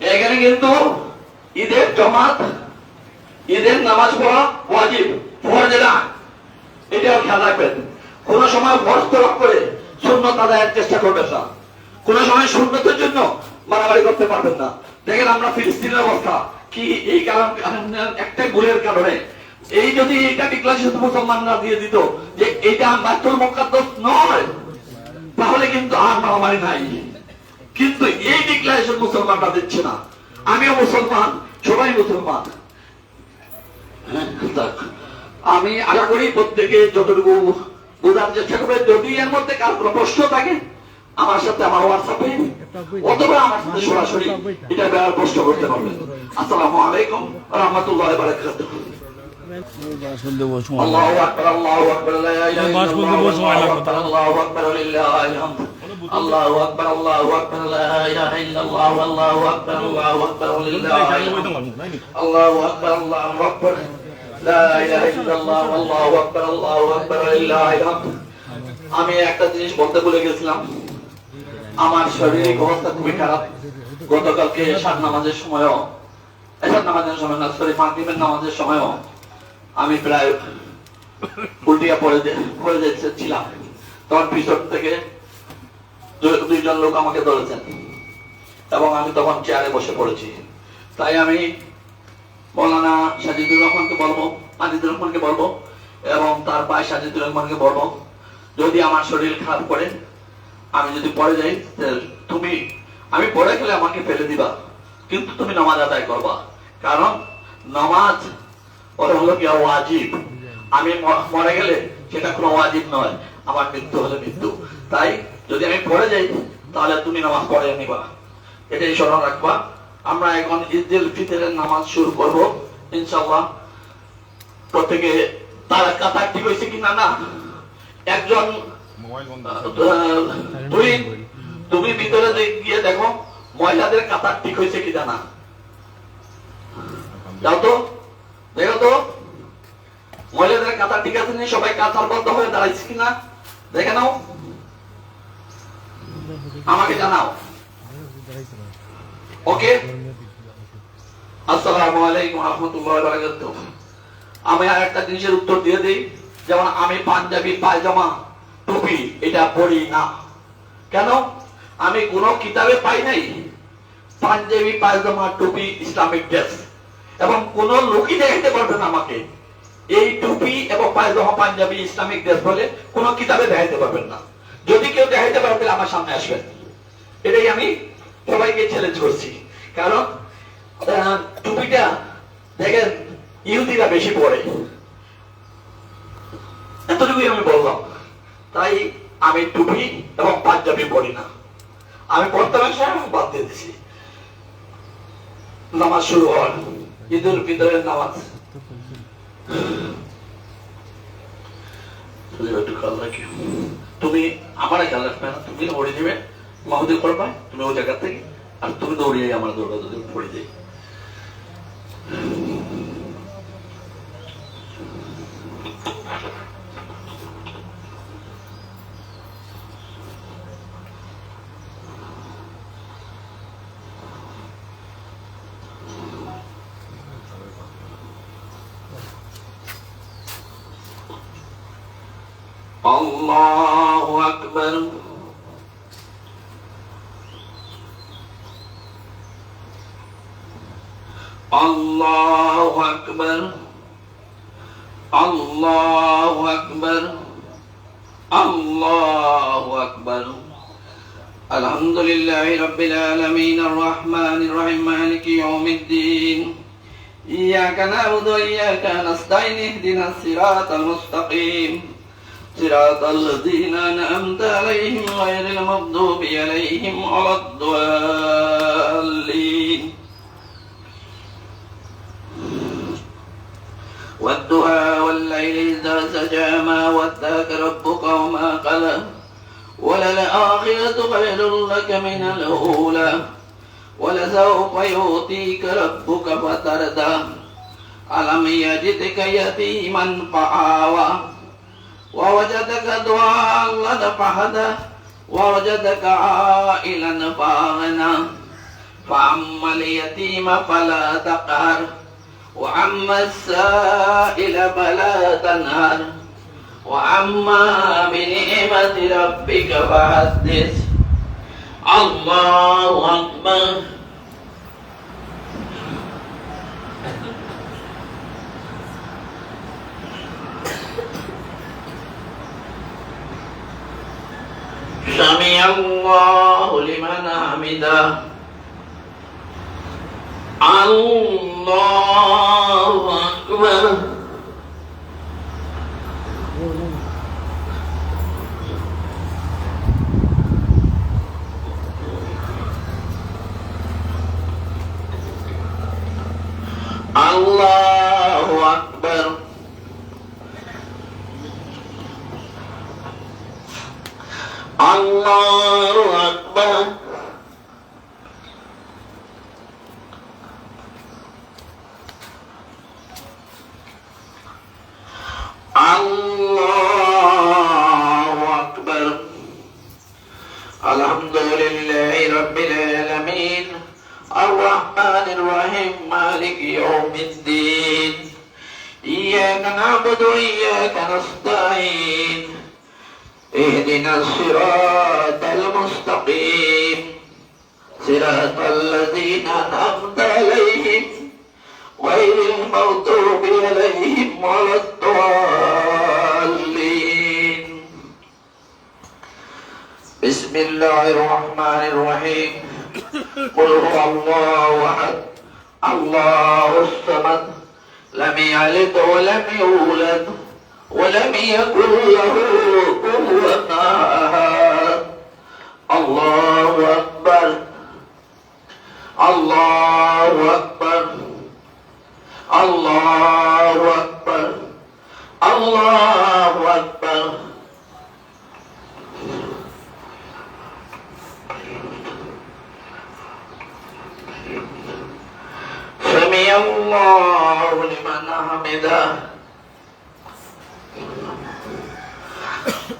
এখানে কিন্তু ঈদের জমাত, ঈদের নামাজ পড়া ওয়াজিব না এটাও খেয়াল রাখবেন। কোন সময় ফরজ তরক করে শূন্যত আদায়ের চেষ্টা করবেন না। কোন সময় শূন্যতের জন্য মারামারি করতে পারবেন না। দেখেন আমরা ফিলিস্তিনের অবস্থা। কি এই কারণ একটা ভুলের কারণে। এই যদি এটা ডিক্লারেশন মুসলমানরা দিয়ে দিত যে এটা বাস্তুল মোকাদ্দস নয়, তাহলে কিন্তু আর মারামারি নাই। কিন্তু এই ডিক্লারেশন মুসলমানরা দিচ্ছে না। আমিও মুসলমান সবাই মুসলমান। হ্যাঁ, আমি আশা করি প্রত্যেকে যতটুকু বোঝার চেষ্টা করবে যদি এর মধ্যে কার কোনো প্রশ্ন থাকে আমার সাথে আমার হোয়াটসঅ্যাপে অথবা আমার সাথে সরাসরি এটা ব্যাপারে প্রশ্ন করতে পারবেন আসসালামু আলাইকুম রহমতুল্লাহ সময় আল্লাহু আকবার আল্লাহু আকবার লাগবে তার। আল্লাহু আকবার। লিল্লাহিল হামদ আমি একটা জিনিস বলতে ভুলে গেছিলাম আমার শারীরিক অবস্থা খুবই খারাপ গতকালকে এশার নামাজের সময়ও এশার নামাজের সময় না সরি মাগরিবের নামাজের সময়ও আমি প্রায় উল্টিয়া পড়ে পড়ে যাচ্ছিলাম তখন পিছন থেকে দুইজন লোক আমাকে ধরেছেন। এবং আমি তখন চেয়ারে বসে পড়েছি। তাই আমি মৌলানা সাজিদুর রহমানকে বলব আজিদুর রহমানকে বলব, এবং তার ভাই সাজিদুর রহমানকে বলব, যদি আমার শরীর খারাপ করে, আমি যদি পড়ে যাই তুমি, আমি পড়ে গেলে আমাকে ফেলে দিবা, কিন্তু তুমি নামাজ আদায় করবা। কারণ নামাজ ওটা হলো কি ওয়াজিব। আমি মরে গেলে সেটা কোনো ওয়াজিব নয়। আমার মৃত্যু হলে মৃত্যু। তাই যদি আমি পড়ে যাই তাহলে তুমি নামাজ পড়ে নিবা। এটাই স্মরণ রাখবা। আমরা এখন ঈদুল ফিতরের নামাজ শুরু করব ইনশাআল্লাহ। প্রত্যেকে তার কাতা ঠিক হয়েছে কিনা না। একজন তুই তুমি ভিতরে গিয়ে দেখো মহিলাদের কাতার ঠিক হয়েছে কি জানা? যাও তো দেখো তো। মহিলাদের কাতার ঠিক আছে সবাই কাতার বদ্ধ হয়ে দাঁড়াইছে কিনা দেখে নাও। আমাকে জানাও। ওকে? আসসালামু আলাইকুম আমি জিনিসের উত্তর দিয়ে যেমন আমি পাঞ্জাবি, পায়জামা, টুপি, এটা না। কেন? আমি কোন কিতাবে পাই নাই। পাঞ্জাবি, পায়জামা, টুপি, ইসলামিক ড্রেস। এবং কোন লোকই দেখাতে পারবেন আমাকে। এই টুপি এবং পায়জামা, পাঞ্জাবি, ইসলামিক ড্রেস বলে কোন কিতাবে দেখাইতে পারবেন না। যদি কেউ দেখাইতে পারবে আমার সামনে আসবেন। এটাই আমি সবাইকে চ্যালেঞ্জ করছি। কারণ টুপিটা দেখেন, ইহুদিরা বেশি পড়ে এতটুকুই আমি বললাম। তাই আমি টুপি এবং পাঞ্জাবি পড়ি না। আমি পড়তে পারছি বাদ দিয়ে দিছি। নামাজ শুরু হওয়ার ঈদুল ফিতরের নামাজ তুমি একটু খেয়াল রাখি। তুমি আমার খেয়াল রাখবে না, তুমি ওড়ে নেবে মাহুদি করবা তুমি ওই জায়গা থেকে, আর তুমি দৌড়িয়ে আমার দৌড়া যদি পড়ে যাই الله أكبر. الله أكبر. الله أكبر. الله أكبر. الحمد لله رب العالمين. الرحمن الرحيم. مالك يوم الدين. إياك نعبد وإياك نستعين. اهدنا الصراط المستقيم. صراط الذين أنعمت عليهم غير المغضوب عليهم ولا الضالين. والدعاء والليل إذا سجى ما وداك ربك وما قلى. وللآخرة خير لك من الأولى. ولسوف يؤتيك ربك فترضى. ألم يجدك يتيما فآوى ووجدك ضالا فهدى ووجدك عائلا فأغنى. فأما اليتيم فلا تقهر وأما السائل فلا تنهر. وأما بنعمة ربك فحدث. الله أكبر. سمع الله لمن حمده الله أكبر الله أكبر الله أكبر. اهدنا الصراط المستقيم. صراط الذين أنعمت عليهم غير المغضوب عليهم ولا الضالين. بسم الله الرحمن الرحيم. قل هو الله أحد الله الصمد لم يلد ولم يولد ولم يكن له الله لمن حمده.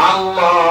Allah.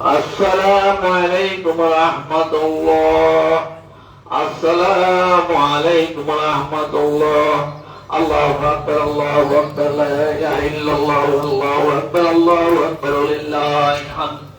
السلام عليكم ورحمة الله. السلام عليكم ورحمة الله. الله أكبر الله أكبر لا إله إلا الله الله أكبر الله أكبر لله الحمد.